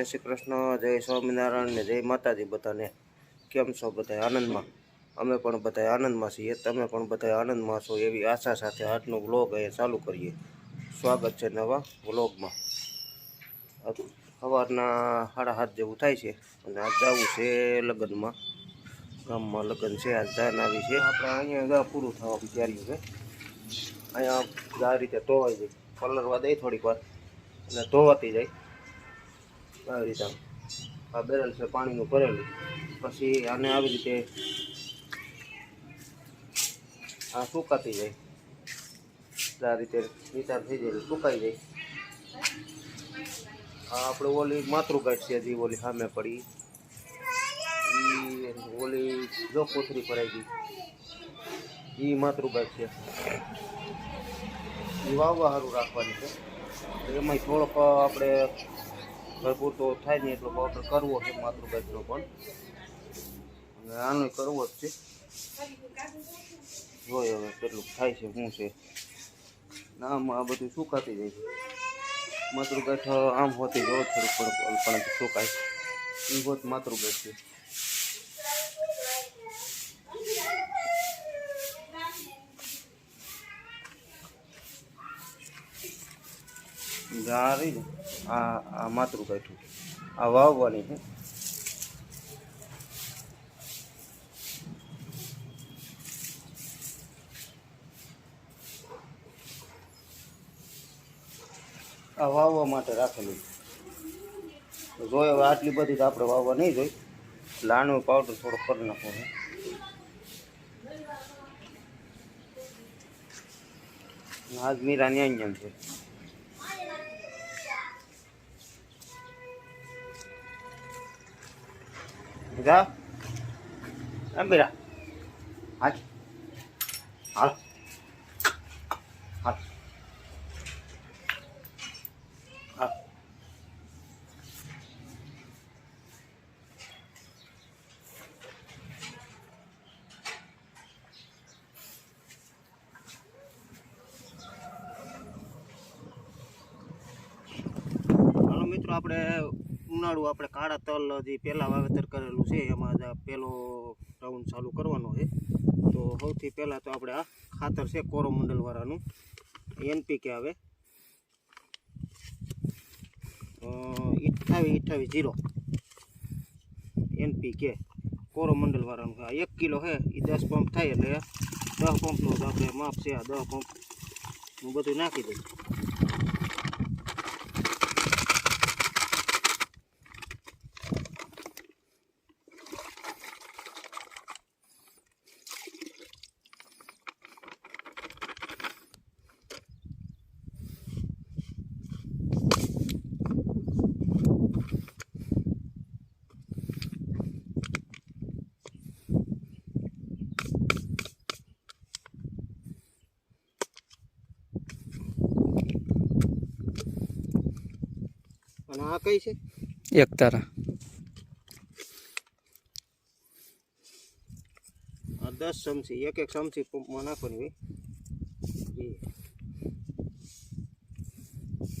જય શ્રી કૃષ્ણ, જય સ્વામિનારાયણ ને જય માતાજી બધાને. કેમ છો બધા આનંદમાં? અમે પણ બધા આનંદમાં છીએ, તમે પણ બધા આનંદમાં છો એવી આશા સાથે આજનો વ્લોગ અહીંયા ચાલુ કરીએ. સ્વાગત છે નવા વ્લોગમાં. સવારના સાડા હાથ જેવું થાય છે અને આજ જવું છે લગ્નમાં. ગામમાં લગ્ન છે, આજ જાન આવી છે. આપણે અહીંયા પૂરું થવા વિચાર્યું છે. અહીંયા આ રીતે ધોવાઈ જાય કલરવા દઈ થોડીક વાર અને ધોવાતી જાય. આવી રીતે આ બેરલ છે, પાણીનું ભરેલું. પછી આને આવી રીતે આ સુકાતી જાય. આ રીતે નિતાર થઈ જાય સુકાઈ જાય. આ આપણે ઓલી માતૃગાંઠ છે, હજી ઓલી સામે પડી. ઓલી જો કોથરી ભરાઈ ગઈ. એ માતૃગાંઠ છે. એ વાવવા સારું રાખવાની છે. એમાંય થોડોક આપણે ભરપૂર તો થાય નહીં, એટલો આપણે કરવો છે માતૃગાંઠનો પણ. અને આનો કરવો જ છે. જોઈએ હવે કેટલું થાય છે, શું છે. આમાં આ બધું સુકાતી જાય છે. માતૃગાંઠ આમ હોતી જો થોડુંક પણ સુકાય. એ હોત માતૃગાંઠ છે. ને આ આ બેઠું આ વાવવાની છે આ વાવવા માટે રાખેલું જોઈએ હવે આટલી બધી તો આપણે વાવવા નહીં જોઈ. લાણું પાવડર થોડો કરી નાખવો છે આજ મીરા છે. જા એમ મીરા હાલ હાલ હાલ હાલ હાલો મિત્રો આપણે ઉનાળુ આપણે કાળા તલ જે પહેલાં વાવેતર કરેલું છે, એમાં જ આ પહેલો રાઉન્ડ ચાલુ કરવાનો છે. તો સૌથી પહેલાં તો આપણે આ ખાતર છે કોરોમંડલવાળાનું, એનપીકે આવે. અઠ્ઠાવીસ અઠાવીસ જીરો. એનપીકે, કોરોમંડલવાળાનું આ એક કિલો છે એ દસ પંપ થાય એટલે દસ પંપનું આપણે માપ છે આ દસ પંપ. હું બધું નાખી દઉં અને આ કઈ છે? એક તારા. આ દસ ચમચી એક એક ચમચી પંપમાં નાખવાની હોય.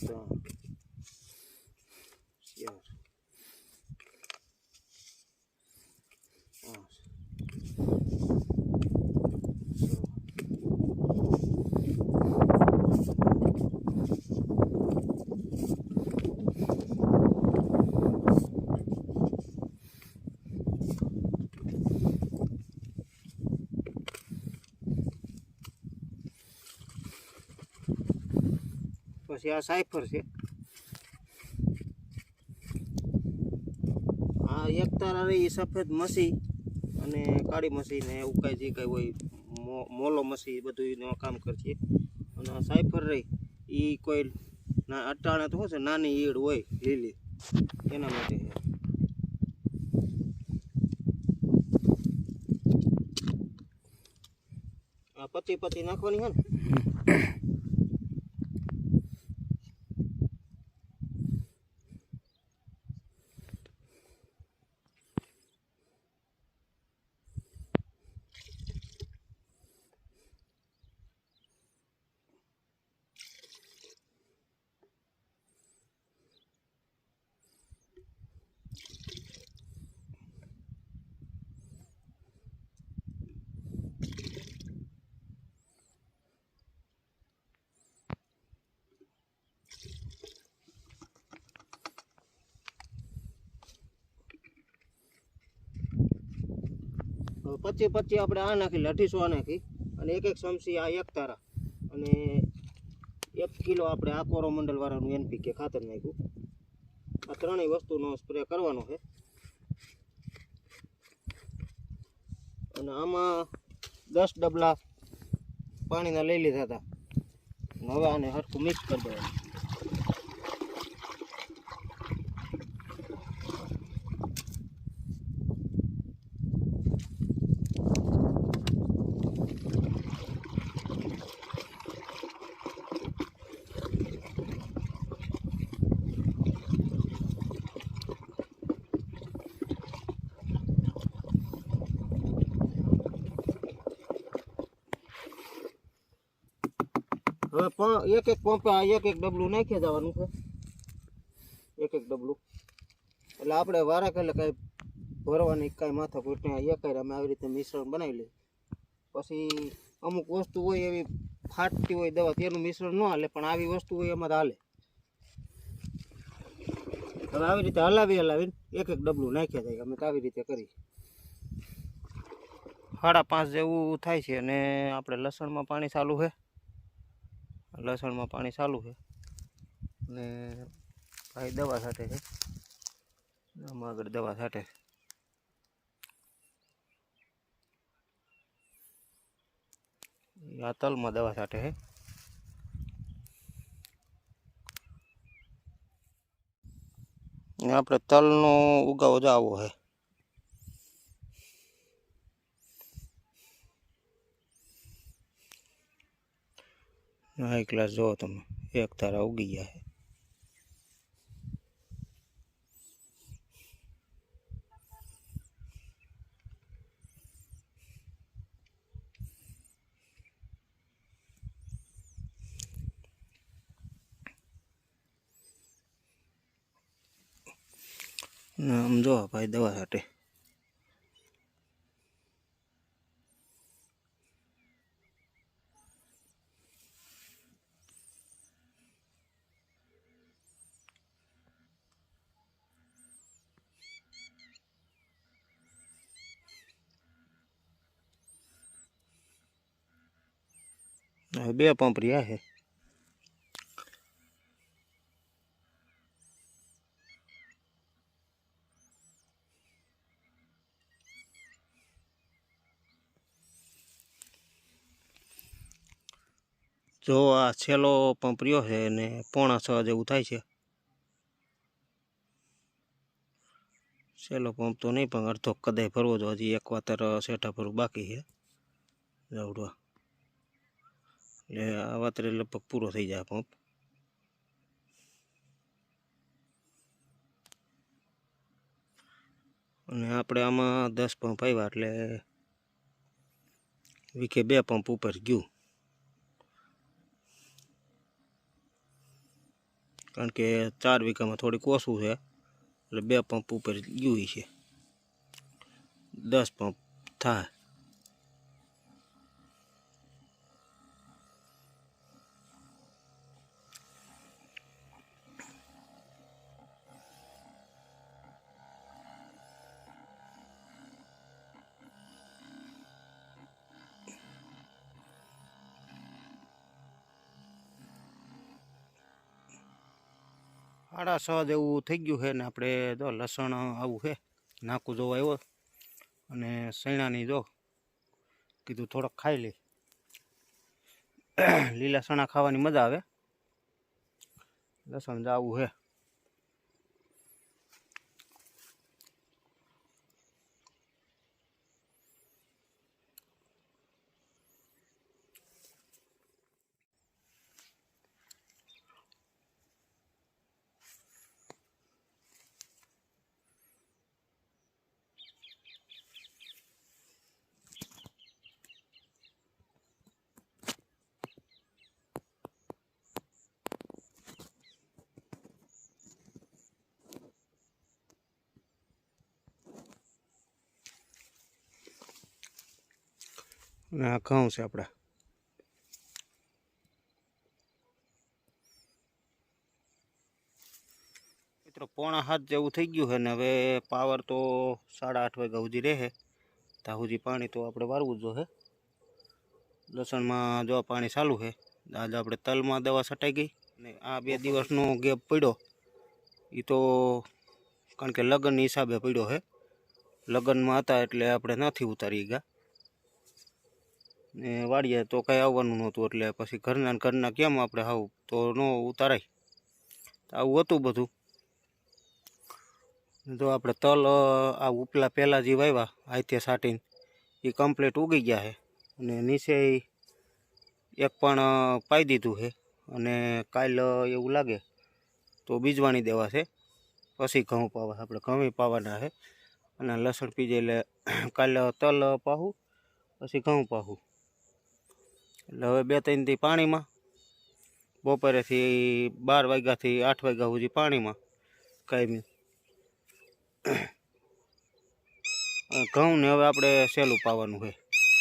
ત્રણ ચાર પાંચ છ પછી આ સાયફર છે. આ એક તારા રહી સફેદ મસી અને કાળી મસી ને એવું કાંઈ જે કાંઈ હોય મોલો મસી બધું એનું કામ કરશે. અને આ સાયફર રહી એ કોઈ અટાણે તો શું છે, નાની ઈડ હોય, લીલી. એના માટે પતિ પતિ નાખવાની છે ને? હવે પચીસ પચીસ આપણે આ નાખી અઢીસો આ નાખી. અને એક એક ચમચી આ એક તારા. અને એક કિલો આપણે આ કોરોમંડલવાળાનું એનપીકે ખાતર નાખ્યું. આ ત્રણેય વસ્તુનો સ્પ્રે કરવાનો છે. અને આમાં દસ ડબલા પાણીના લઈ લીધા હતા. હવે આને હરખું મિક્સ કરી દેવાનું. હવે એક એક પંપે આ એક એક ડબલું નાખી જવાનું છે. એક એક ડબલું. એટલે આપણે વારા એટલે કાંઈ ભરવાની કાંઈ માથા કૂટને એક અમે આવી રીતે મિશ્રણ બનાવી લઈએ. પછી અમુક વસ્તુ હોય એવી ફાટતી હોય દવા તેનું મિશ્રણ ન હાલે, પણ આવી વસ્તુ હોય એમાં હાલે. હવે આવી રીતે હલાવી હલાવીને એક એક ડબલું નાખ્યા જાય. અમે તો આવી રીતે કરી સાડા પાંચ જેવું થાય છે અને આપણે લસણમાં પાણી ચાલુ છે. લસણમાં પાણી ચાલુ છે. અને ભાઈ દવા સાથે છે. આમાં આગળ દવા સાથે. આ તલમાં દવા સાથે છે. આપણે તલનો ઉગાવો જ આવો છે. હાઈ ક્લાસ જુઓ તમે એક તારા ઉગી ગયા છે ને આમ જો ભાઈ દવા છાંટે બે પંપ રહ્યા છે. જો આ છેલ્લો પંપ રહ્યો છે અને પોણા છ જેવું થાય છે. છેલ્લો પંપ તો નહીં પણ અડધો કદાય ભરવો જો હજી એક વાતર સેઠા ભરવું બાકી છે. જવડવા એટલે આ વાતરે લગભગ પૂરો થઈ જાય પંપ. અને આપણે આમાં દસ પંપ આવ્યા એટલે વીકે બે પંપ ઉપર ગયું. કારણ કે ચાર વીઘામાં થોડીક ઓછું છે, એટલે બે પંપ ઉપર ગયું છે દસ પંપ થાય. સાડા છ જેવું થઈ ગયું છે ને આપણે જો લસણ આવું છે નાકું જોવા આવ્યો. અને સૈણાની જો કીધું થોડોક ખાઈ લે લીલા સણા ખાવાની મજા આવે. લસણ જાવું છે. અને આ ઘઉં છે આપણા. મિત્રો, પોણા હાથ જેવું થઈ ગયું છે ને હવે પાવર તો સાડા આઠ વાગ્યા સુધી રહે ત્યાં સુધી પાણી તો આપણે વારવું જ જોઈએ. લસણમાં જો પાણી ચાલુ છે, આજ આપણે તલમાં દવા છટાઈ ગઈ ને આ બે દિવસનો ગેપ પડ્યો. એ તો કારણ કે લગ્નની હિસાબે પડ્યો છે. લગ્નમાં હતા એટલે આપણે નથી ઉતારી ગયા. ને વાડીએ તો કાંઈ આવવાનું નહોતું એટલે પછી ઘરના ઘરના કેમ આપણે હાવ તો ન ઉતારાય. આવું હતું બધું. જો આપણે તલ આ ઉપલા પહેલાં જે વાવ્યા હાથે સાટીને, એ કમ્પ્લીટ ઉગી ગયા છે. અને નીચે એક પણ પાઈ દીધું છે. અને કાલ એવું લાગે તો બીજવાણી દેવા છે. પછી ઘઉં પાવા, આપણે ઘઉં પાવાના છે. અને લસણ પીજે એટલે કાલે તલ પાહું, પછી ઘઉં પાહું. એટલે હવે બે ત્રણ દી પાણીમાં. બપોરેથી બાર વાગ્યાથી આઠ વાગ્યા સુધી પાણીમાં કાયમી. ઘઉંને હવે આપણે સહેલું પાવાનું છે.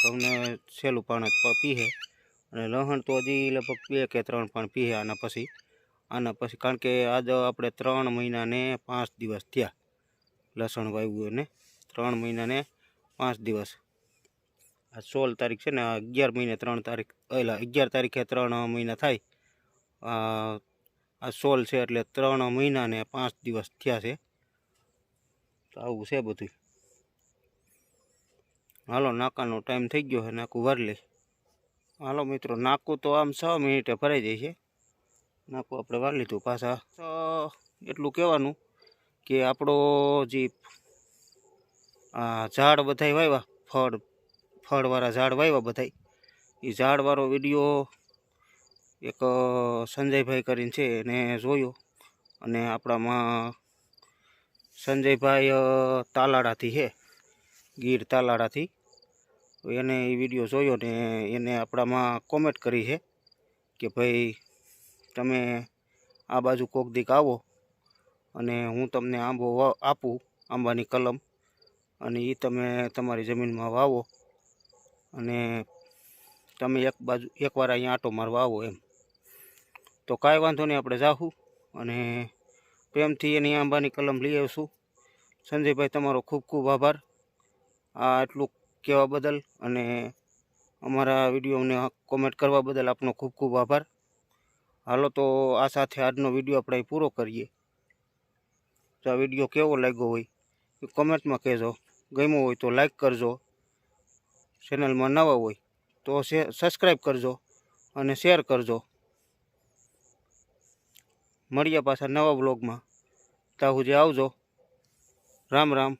ઘઉંને સહેલું પાણી પીએ. અને લસણ તો હજી લગભગ બે કે ત્રણ પાણી પીએ આના પછી. આના પછી કારણ કે આજ આપણે ત્રણ મહિનાને પાંચ દિવસ થયા. લસણ વાવ્યું એને. ત્રણ મહિનાને પાંચ દિવસ. આ સોળ તારીખ છે ને અગિયાર મહિને ત્રણ તારીખ, એટલે અગિયાર તારીખે ત્રણ મહિના થાય. આ સોળ છે એટલે ત્રણ મહિનાને પાંચ દિવસ થયા છે. તો આવું છે બધું. હાલો, નાકાનો ટાઈમ થઈ ગયો છે, નાકું વાર લઈ. હાલો મિત્રો, નાકું તો આમ છ મિનિટે ભરાઈ જાય છે. નાકું આપણે વાર લીધું પાછા. એટલું કહેવાનું કે આપણો જે ઝાડ બધાય વાવ્યા ફળ ફળવાળા ઝાડ વાવ્યા બધાય. એ ઝાડવાળો વીડિયો એક સંજયભાઈ કરીને છે, એને જોયો. અને આપણામાં સંજયભાઈ તાલાડાથી છે, ગીર તાલાડાથી એને એ વીડિયો જોયો ને એને આપણામાં કોમેન્ટ કરી છે કે ભાઈ, તમે આ બાજુ કોક દીક આવો અને હું તમને આંબો આપું આંબાની કલમ અને એ તમે તમારી જમીનમાં વાવો. અને તમે એક બાજુ એકવાર અહીંયા આંટો મારવા આવો એમ. તો કાંઈ વાંધો નહીં, આપણે જાહું અને પ્રેમથી એની આંબાની કલમ લઈ આવશું. સંજયભાઈ, તમારો ખૂબ ખૂબ આભાર. આ આટલું કહેવા બદલ અને અમારા વિડીયોને કોમેન્ટ કરવા બદલ આપનો ખૂબ ખૂબ આભાર. હાલો તો આ સાથે આજનો વીડિયો આપણે પૂરો કરીએ. તો આ વીડિયો કેવો લાગ્યો હોય કોમેન્ટમાં કહેજો. ગમ્યો હોય તો લાઈક કરજો. ચેનલમાં નવા હોય, તો સબસ્ક્રાઈબ કરજો અને શેર કરજો. મળીએ પાછા નવા બ્લોગમાં ત્યાં સુધી આવજો. રામ રામ.